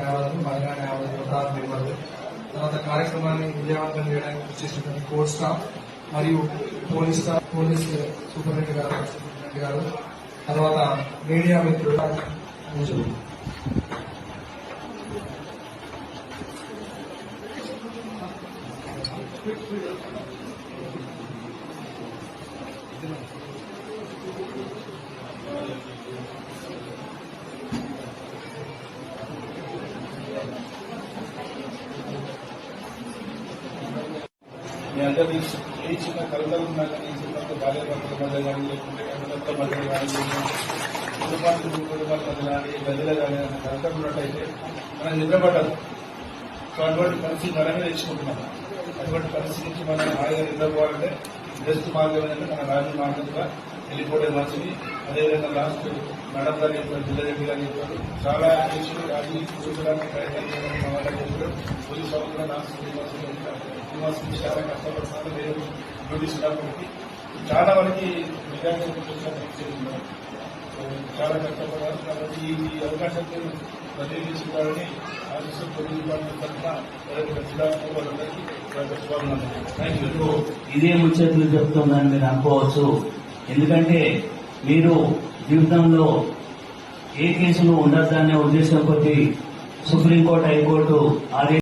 న్యాయవాదులు మహిళా న్యాయవాదులు ప్రధాన మెంబర్లు తర్వాత కార్యక్రమాన్ని విజయవంతం చేయడానికి కృషి చేసినటువంటి కోర్ట్ స్టాఫ్ మరియు పోలీస్ స్టాఫ్ పోలీస్ సూపరింటెండెంట్ గారు సూపరింటెండెంట్ గారు తర్వాత మీడియా మిత్రులు పూజలు మీ అందరినీ ఏ చిన్న కలతలు ఉన్నా కానీ ఈ చిన్న భార్య భర్తల మధ్య కానీ లేకుంటే కన్నత మధ్య కానీ కుటుంబానికి కుటుంబాల మధ్య కానీ గదిలో కానీ కలతలు ఉన్నట్టయితే మనం నిద్రపడ్డదు సో అటువంటి పరిస్థితి మనమే తెచ్చుకుంటున్నాం. అటువంటి పరిస్థితి నుంచి మనం హాయిగా నిద్రపోవాలంటే బెస్ట్ మార్గం ఏంటంటే మన రాజు మార్గంగా వెళ్ళిపోవడం మంచిది అదేవిధంగా లాస్ట్ మేడం గారు చెప్పారు జిల్లా రెడ్డి గారు చెప్పారు. చాలా కేసులు రాజు చూడడానికి ప్రయత్నం చేయడం వాళ్ళకి చెప్పారు. పోలీస్ వాళ్ళు లాస్ట్ శ్రీనివాసం చాలా కష్టపడుతున్నారు. వేరే డ్యూటీస్ కాబట్టి చాలా వరకు నిజానికి చేస్తున్నారు చాలా కష్టపడారు కాబట్టి ఈ అవకాశాన్ని ప్రతినిధించుకోవాలని ఆశిస్తూ పోలీస్ డిపార్ట్మెంట్ తరఫున ఎవరైతే జిల్లా వాళ్ళందరికీ థ్యాంక్ యూ. ఇదే ముచ్చట్లు చెప్తుందని మీరు అనుకోవచ్చు. ఎందుకంటే మీరు జీవితంలో ఏ కేసులు ఉండద్దనే ఉద్దేశం కొద్ది సుప్రీంకోర్టు హైకోర్టు ఆదేశ